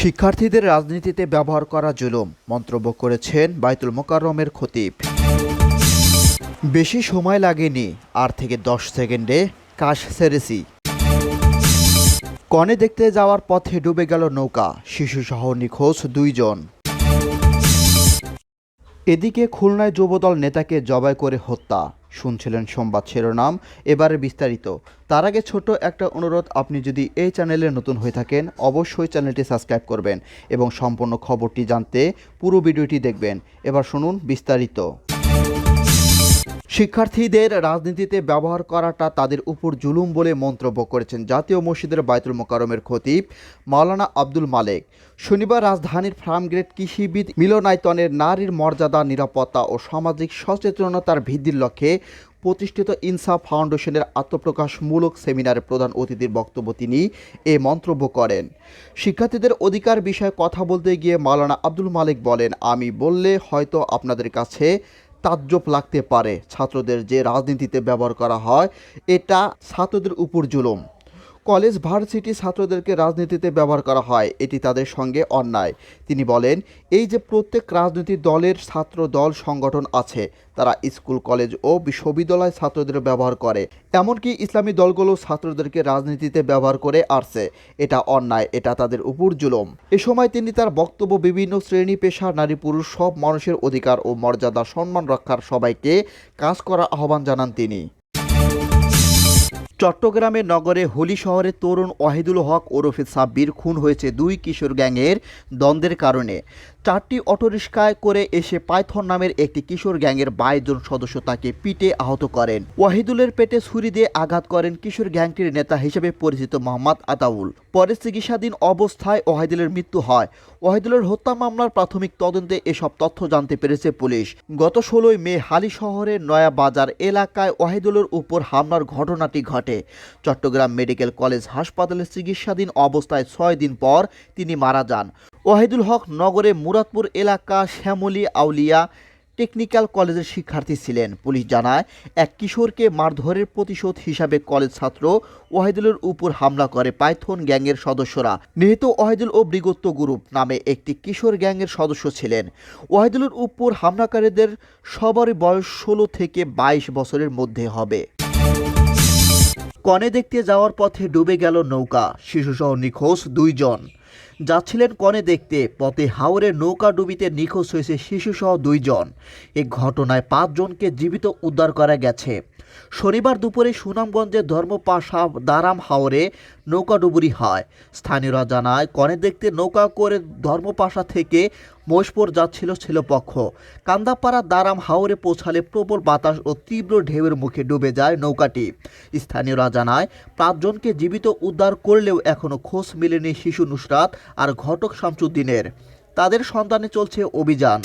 শিক্ষার্থীদের রাজনীতিতে ব্যবহার করা জুলুম, মন্তব্য করেছেন বাইতুল মোকাররমের খতিব। বেশি সময় লাগেনি আর থেকে দশ সেকেন্ডে কাশ সেরেছি। কনে দেখতে যাওয়ার পথে ডুবে গেল নৌকা, শিশুসহ নিখোঁজ দুইজন। এদিকে খুলনায় যুবদল নেতাকে জবাই করে হত্যা শুনছিলেন সংবাদ শিরোনাম। এবারে বিস্তারিত। তার আগে ছোট একটা অনুরোধ, আপনি যদি এই চ্যানেলে নতুন হয়ে থাকেন, অবশ্যই চ্যানেলটি সাবস্ক্রাইব করবেন এবং সম্পূর্ণ খবরটি জানতে পুরো ভিডিওটি দেখবেন। এবার শুনুন বিস্তারিত। শিক্ষার্থীদের রাজনীতিতে ব্যবহার করাটা তাদের উপর জুলুম বলে মন্তব্য করেছেন জাতীয় মসজিদের বায়তুল মোকারমের খতিব মাওলানা আব্দুল মালেক। শনিবার রাজধানীর ফার্মগ্রেড কৃষিবিদ মিলনায়তনের নারীর মর্যাদা, নিরাপত্তা ও সামাজিক সচেতনতার ভিত্তির লক্ষ্যে প্রতিষ্ঠিত ইনসাফ ফাউন্ডেশনের আত্মপ্রকাশমূলক সেমিনারে প্রধান অতিথির বক্তব্য তিনি এ মন্তব্য করেন। শিক্ষার্থীদের অধিকার বিষয়ে কথা বলতে গিয়ে মাওলানা আব্দুল মালিক বলেন, আমি বললে হয়তো আপনাদের কাছে তাজ্জব লাগতে পারে। ছাত্রদের যে রাজনীতিতে ব্যবহার করা হয় এটা ছাত্রদের উপর জুলুম। কলেজ ভার্সিটি ছাত্রদেরকে রাজনীতিতে ব্যবহার করা হয়। এটি তাদের সঙ্গে অন্যায়। তিনি বলেন, এই যে প্রত্যেক রাজনৈতিক দলের ছাত্র দল সংগঠন আছে, তারা স্কুল, কলেজ ও বিশ্ববিদ্যালয় ছাত্রদের ব্যবহার করে। এমনকি ইসলামী দলগুলো ছাত্রদেরকে রাজনীতিতে ব্যবহার করে আসছে এটা অন্যায়, এটা তাদের উপর জুলুম। এ সময় তিনি তার বক্তব্য বিভিন্ন শ্রেণি পেশা নারী পুরুষ সব মানুষের অধিকার ও মর্যাদা সম্মান রক্ষার সবাইকে কাজ করার আহ্বান জানান তিনি। চট্টগ্রামের নগরে হোলি শহরে তরুণ ওয়াহিদুল হক ওরফে সাব্বির খুন হয়েছে দুই কিশোর গ্যাংয়ের দ্বন্দ্বের কারণে। চারটি অটোরিকশায় করে এসে পাইথন নামের একটি কিশোর গ্যাংয়ের বাইশ জন সদস্য তাকে পিটে আহত করেন। ওয়াহিদুলের পেটে ছুরি দিয়ে আঘাত করেন কিশোর গ্যাংটির নেতা হিসেবে পরিচিত মোহাম্মদ আতাউল। পরে চিকিৎসাধীন অবস্থায় ওয়াহিদুলের মৃত্যু হয়। ওয়াহিদুলের হত্যা মামলার প্রাথমিক তদন্তে এসব তথ্য জানতে পেরেছে পুলিশ। গত ষোলোই মে হালি শহরের নয়া বাজার এলাকায় ওয়াহিদুলের উপর হামলার ঘটনাটি ঘটে। চট্টগ্রাম মেডিকেল কলেজ হাসপাতালে চিকিৎসাধীন অবস্থায় ছয় দিন পর তিনি মারা যান। ওয়াহিদুল হক নগরে মুরাদপুর এলাকা শ্যামলী আউলিয়া টেকনিক্যাল কলেজের শিক্ষার্থী ছিলেন। পুলিশ জানায়, এক কিশোরকে মারধরের প্রতিশোধ হিসাবে কলেজ ছাত্র ওয়াহিদুলের উপর হামলা করে পাইথন গ্যাংয়ের সদস্যরা। নিহত ওয়াহিদুল ও ব্রিগত্য গ্রুপ নামে একটি কিশোর গ্যাংয়ের সদস্য ছিলেন। ওয়াহিদুলের উপর হামলাকারীদের সবারই বয়স ষোলো থেকে বাইশ বছরের মধ্যে হবে। কনে দেখতে যাওয়ার পথে ডুবে গেল নৌকা। শিশুসহ নিখোঁজ দুইজন। যাচ্ছিলেন কনে দেখতে, পথে হাওরের নৌকা ডুবিতে নিখোঁজ হয়েছে শিশুসহ দুইজন। এ ঘটনায় পাঁচজনকে জীবিত উদ্ধার করা গেছে। শনিবার দুপুরে সুনামগঞ্জের ধর্মপাশা দারাম হাওরে নৌকা ডুবুরি হয়। স্থানীয়রা জানায়, কনে দেখতে নৌকা করে ধর্মপাশা থেকে মহেশপুর যাচ্ছিল ছেলেপক্ষ কান্দাপাড়া দারাম হাওরে পৌঁছালে প্রবল বাতাস ও তীব্র ঢেউয়ের মুখে ডুবে যায় নৌকাটি। স্থানীয়রা জানায়, পাঁচজনকে জীবিত উদ্ধার করলেও এখনও খোঁজ মেলেনি শিশু নুসরাত আর ঘটক শামসুদ্দিনের। তাদের সন্ধানে চলছে অভিযান।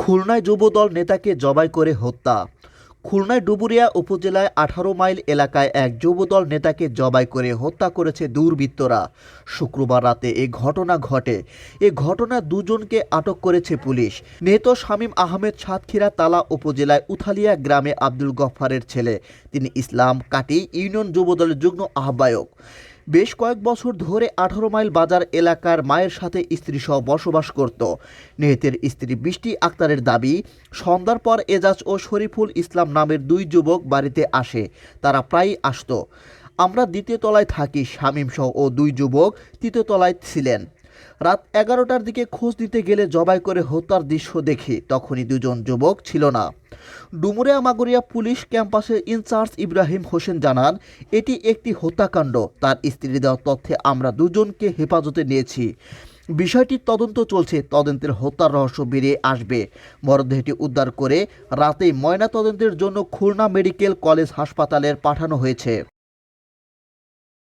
খুলনায় যুবদল নেতাকে জবাই করে হত্যা। খুলনায় ডুবুরিয়া উপজেলায় আঠারো মাইল এলাকায় এক যুবদল নেতাকে জবাই করে হত্যা করেছে দুর্বৃত্তরা। শুক্রবার রাতে এ ঘটনা ঘটে। এ ঘটনা দুজনকে আটক করেছে পুলিশ। নেত শামীম আহমেদ সাতক্ষীরা তালা উপজেলায় উথালিয়া গ্রামে আব্দুল গফফারের ছেলে। তিনি ইসলাম কাটি ইউনিয়ন যুবদলের যুগ্ম আহ্বায়ক। বেশ কয়েক বছর ধরে আঠারো মাইল বাজার এলাকার মায়ের সাথে স্ত্রী সহ বসবাস করত। নিহতের স্ত্রী বৃষ্টি আক্তারের দাবি, সন্ধ্যার পর এজাজ ও শরীফুল ইসলাম নামের দুই যুবক বাড়িতে আসে, তারা প্রায়ই আসত। আমরা দ্বিতীয় তলায় থাকি শামীম সহ ও দুই যুবক তৃতীয় তলায় ছিলেন। রাত এগারোটার দিকে খোঁজ দিতে গেলে জবাই করে হত্যার দৃশ্য দেখে তখনই দুজন যুবক ছিল না। ডুমুরিয়া মাগুরিয়া পুলিশ ক্যাম্পাসের ইনচার্জ ইব্রাহিম হোসেন জানান, এটি একটি হত্যাকাণ্ড। তার স্ত্রী দেওয়ার তথ্যে আমরা দুজনকে হেফাজতে নিয়েছি। বিষয়টির তদন্ত চলছে। তদন্তের হত্যার রহস্য বেরিয়ে আসবে। মরদেহটি উদ্ধার করে রাতেই ময়না তদন্তের জন্য খুলনা মেডিকেল কলেজ হাসপাতালের পাঠানো হয়েছে।